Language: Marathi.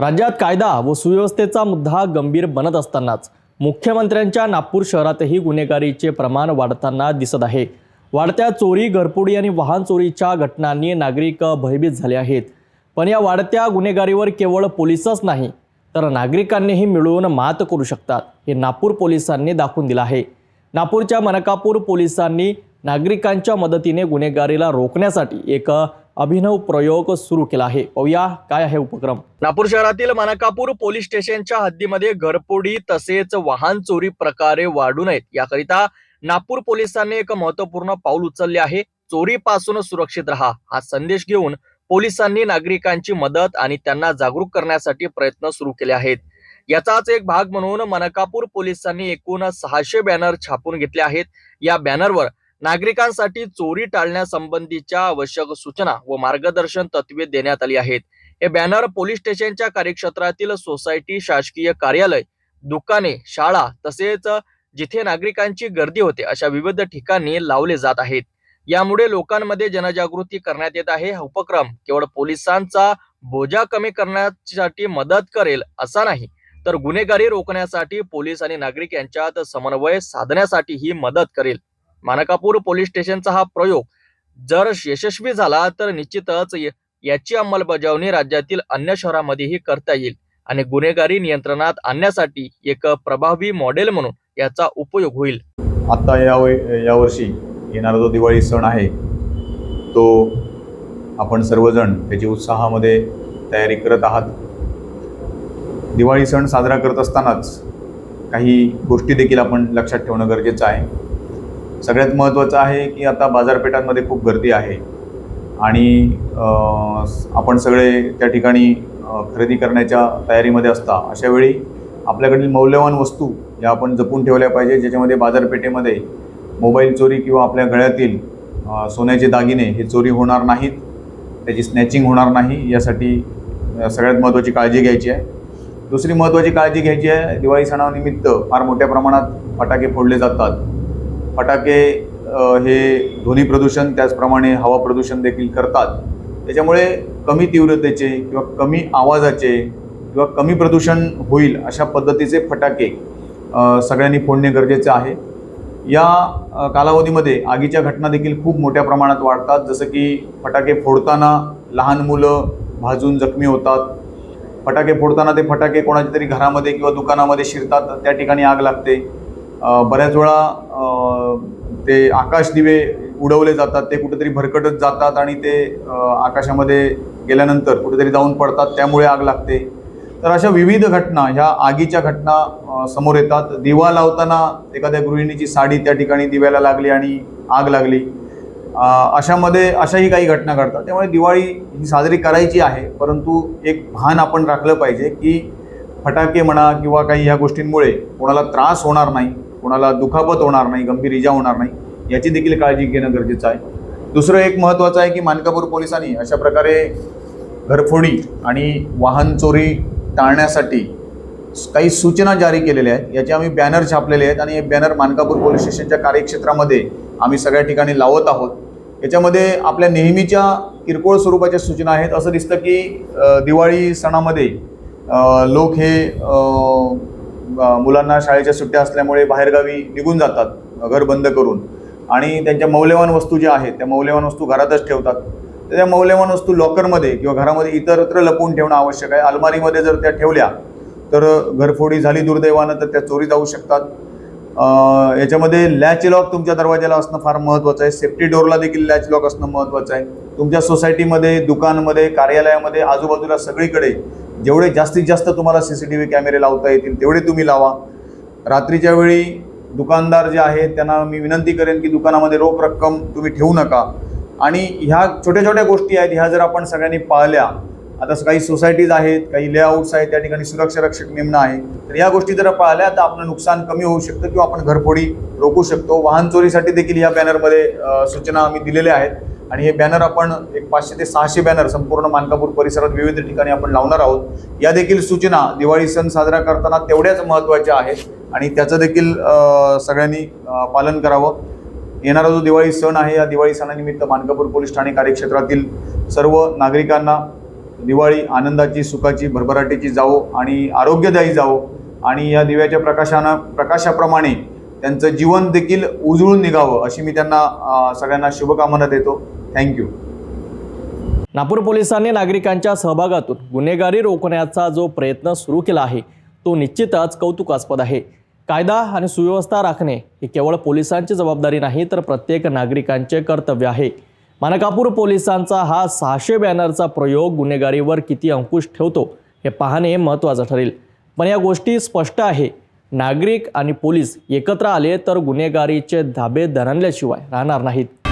राज्यात कायदा व सुव्यवस्थेचा मुद्दा गंभीर बनत असतानाच मुख्यमंत्र्यांच्या नागपूर शहरातही गुन्हेगारीचे प्रमाण वाढताना दिसत आहे. वाढत्या चोरी घरपुडी आणि वाहन चोरीच्या घटनांनी नागरिक भयभीत झाले आहेत. पण या वाढत्या गुन्हेगारीवर केवळ पोलिसच नाही तर नागरिकांनीही मिळून मात करू शकतात हे नागपूर पोलिसांनी दाखवून दिलं आहे. नागपूरच्या मनकापूर पोलिसांनी नागरिकांच्या मदतीने गुन्हेगारीला रोखण्यासाठी एक अभिनव प्रयोग सुरू केला आहे. पाहूया काय आहे उपक्रम. नागपूर शहरातील मनकापूर पोलीस स्टेशनच्या हद्दीमध्ये घरपोडी तसेच वाहन चोरी प्रकारे वाढू नयेत. याकरिता नागपूर पोलिसांनी एक महत्त्वपूर्ण पाऊल उचलले आहे. चोरीपासून सुरक्षित राहा हा संदेश घेऊन पोलिसांनी नागरिकांची मदत आणि त्यांना जागरूक करण्यासाठी प्रयत्न सुरू केले आहेत. याचाच एक भाग म्हणून मनकापूर पोलिसांनी एकूण सहाशे बॅनर छापून घेतले आहेत. या बॅनरवर नागरिकांसाठी चोरी टाळण्यासंबंधीच्या आवश्यक सूचना व मार्गदर्शन तत्वे देण्यात आली आहेत. हे बॅनर पोलीस स्टेशनच्या कार्यक्षेत्रातील सोसायटी शासकीय कार्यालय दुकाने शाळा तसेच जिथे नागरिकांची गर्दी होते अशा विविध ठिकाणी लावले जात आहेत. यामुळे लोकांमध्ये जनजागृती करण्यात येत आहे. हा उपक्रम केवळ पोलिसांचा बोजा कमी करण्यासाठी मदत करेल असा नाही तर गुन्हेगारी रोखण्यासाठी पोलीस आणि नागरिक यांच्यात समन्वय साधण्यासाठी ही मदत करेल. मानकापूर पोलीस स्टेशनचा हा प्रयोग जर यशस्वी झाला तर निश्चितच याची अंमलबजावणी राज्यातील अन्य शहरांमध्येही करता येईल. आणि गुन्हेगारी नियंत्रणात आणण्यासाठी एक प्रभावी मॉडेल म्हणून याचा उपयोग होईल. आत्ता या यावर्षी येणारा जो दिवाळी सण आहे तो आपण सर्वजण त्याची उत्साहामध्ये तयारी करत आहात. दिवाळी सण साजरा करत असतानाच काही गोष्टी देखील आपण लक्षात ठेवणं गरजेचं आहे. सगळ्यात महत्त्वाचं आहे की आता बाजारपेठांमध्ये खूप गर्दी आहे. आणि आपण सगळे त्या ठिकाणी खरेदी करण्याच्या तयारीमध्ये असता अशा वेळी आपल्याकडील मौल्यवान वस्तू या आपण जपून ठेवल्या पाहिजे ज्याच्यामध्ये बाजारपेठेमध्ये मोबाईल चोरी किंवा आपल्या गळ्यातील सोन्याचे दागिने हे चोरी होणार नाहीत त्याची स्नॅचिंग होणार नाही यासाठी सगळ्यात महत्त्वाची काळजी घ्यायची आहे. दुसरी महत्त्वाची काळजी घ्यायची आहे दिवाळी सणानिमित्त फार मोठ्या प्रमाणात फटाके फोडले जातात. फटाके हे ध्वनी प्रदूषण त्याचप्रमाणे हवा प्रदूषण देखील करतात. त्याच्यामुळे कमी तीव्रतेचे किंवा कमी आवाजाचे किंवा कमी प्रदूषण होईल अशा पद्धतीचे फटाके सगळ्यांनी फोडणे गरजेचे आहे. या कालावधीमध्ये आगीच्या घटना देखील खूप मोठ्या प्रमाणात वाढतात. जसं की फटाके फोडताना लहान मुलं भाजून जखमी होतात. फटाके फोडताना ते फटाके कोणाच्या तरी घरामध्ये किंवा दुकानामध्ये शिरतात त्या ठिकाणी आग लागते. बऱ्याच वेळा ते आकाश दिवे उडवले जातात ते कुठेतरी भरकटत जातात आणि ते आकाशामध्ये गेल्यानंतर कुठेतरी जाऊन पडतात त्यामुळे आग लागते. तर अशा विविध घटना ह्या आगीच्या घटना समोर येतात. दिवा लावताना एखाद्या गृहिणीची साडी त्या ठिकाणी दिव्याला लागली आणि आग लागली. अशामध्ये अशाही काही घटना घडतात. त्यामुळे दिवाळी ही साजरी करायची आहे परंतु एक भान आपण राखलं पाहिजे की फटाके म्हणा किंवा काही ह्या गोष्टींमुळे कोणाला त्रास होणार नाही. कोणाला दुखापत होणार नाही गंभीर इजा होणार नाही याची देखील काळजी घेणं गरजेचं आहे. दुसरं एक महत्त्वाचं आहे की मानकापूर पोलिसांनी अशा प्रकारे घरफोडी आणि वाहन चोरी टाळण्यासाठी काही सूचना जारी केलेल्या आहेत. याचे आम्ही बॅनर छापलेले आहेत आणि हे बॅनर मानकापूर पोलीस स्टेशनच्या कार्यक्षेत्रामध्ये आम्ही सगळ्या ठिकाणी लावत आहोत. याच्यामध्ये आपल्या नेहमीच्या किरकोळ स्वरूपाच्या सूचना आहेत. असं दिसतं की दिवाळी सणामध्ये लोक हे मुलांना शाळेच्या सुट्ट्या असल्यामुळे बाहेरगावी निघून जातात घर बंद करून. आणि त्यांच्या मौल्यवान वस्तू ज्या आहेत त्या मौल्यवान वस्तू घरातच ठेवतात. त्या मौल्यवान वस्तू लॉकरमध्ये किंवा घरामध्ये इतरत्र लपवून ठेवणं आवश्यक आहे. अलमारीमध्ये जर त्या ठेवल्या तर घरफोडी झाली दुर्दैवानं तर त्या चोरी जाऊ शकतात. याच्यामध्ये लॅच लॉक तुमच्या दरवाजाला असणं फार महत्त्वाचं आहे. सेफ्टी डोरला देखील लॅच लॉक असणं महत्त्वाचं आहे. तुमच्या सोसायटीमध्ये दुकानमध्ये कार्यालयामध्ये आजूबाजूला सगळीकडे जेवढे जास्तीत जास्त तुम्हाला सी सी टी व्ही कॅमेरे लावता येतील तेवढे तुम्ही लावा. रात्रीच्या वेळी दुकानदार जे आहेत त्यांना मी विनंती करेन की दुकानामध्ये रोख रक्कम तुम्ही ठेवू नका. आणि ह्या छोट्या छोट्या गोष्टी आहेत ह्या जर आपण सगळ्यांनी पाळल्या आता काही सोसायटीज आहेत काही लेआउट्स आहेत त्या ठिकाणी सुरक्षा रक्षक नेमणं आहे तर या गोष्टी जर पाळल्या तर आपलं नुकसान कमी होऊ शकतं किंवा आपण घरफोडी रोखू शकतो. वाहन चोरीसाठी देखील या बॅनरमध्ये सूचना आम्ही दिलेल्या आहेत. आणि हे बॅनर आपण एक पाचशे ते सहाशे बॅनर संपूर्ण मानकापूर परिसरात विविध ठिकाणी आपण लावणार आहोत. या देखील सूचना दिवाळी सण साजरा करताना तेवढ्याच महत्त्वाच्या आहेत आणि त्याचं देखील सगळ्यांनी पालन करावं. येणारा जो दिवाळी सण आहे या दिवाळी सणानिमित्त मानकापूर पोलीस ठाणे कार्यक्षेत्रातील सर्व नागरिकांना दिवाळी आनंदाची सुखाची भरभराटीची जावो आणि आरोग्यदायी जावो. आणि या दिव्याच्या प्रकाशानं प्रकाशाप्रमाणे त्यांचं जीवन देखील उजळून निघावं अशी मी त्यांना सगळ्यांना शुभकामना देतो. थँक्यू नागपूर पोलिसांनी नागरिकांच्या सहभागातून गुन्हेगारी रोखण्याचा जो प्रयत्न सुरू केला आहे तो निश्चितच कौतुकास्पद आहे. कायदा आणि सुव्यवस्था राखणे ही केवळ पोलिसांची जबाबदारी नाही तर प्रत्येक नागरिकांचे कर्तव्य आहे. मानकापूर पोलिसांचा हा सहाशे बॅनरचा प्रयोग गुन्हेगारीवर किती अंकुश ठेवतो हे पाहणे महत्त्वाचं ठरेल. पण या गोष्टी स्पष्ट आहे. नागरिक आणि पोलीस एकत्र आले तर गुन्हेगारीचे धाबे धरणल्याशिवाय राहणार नाहीत.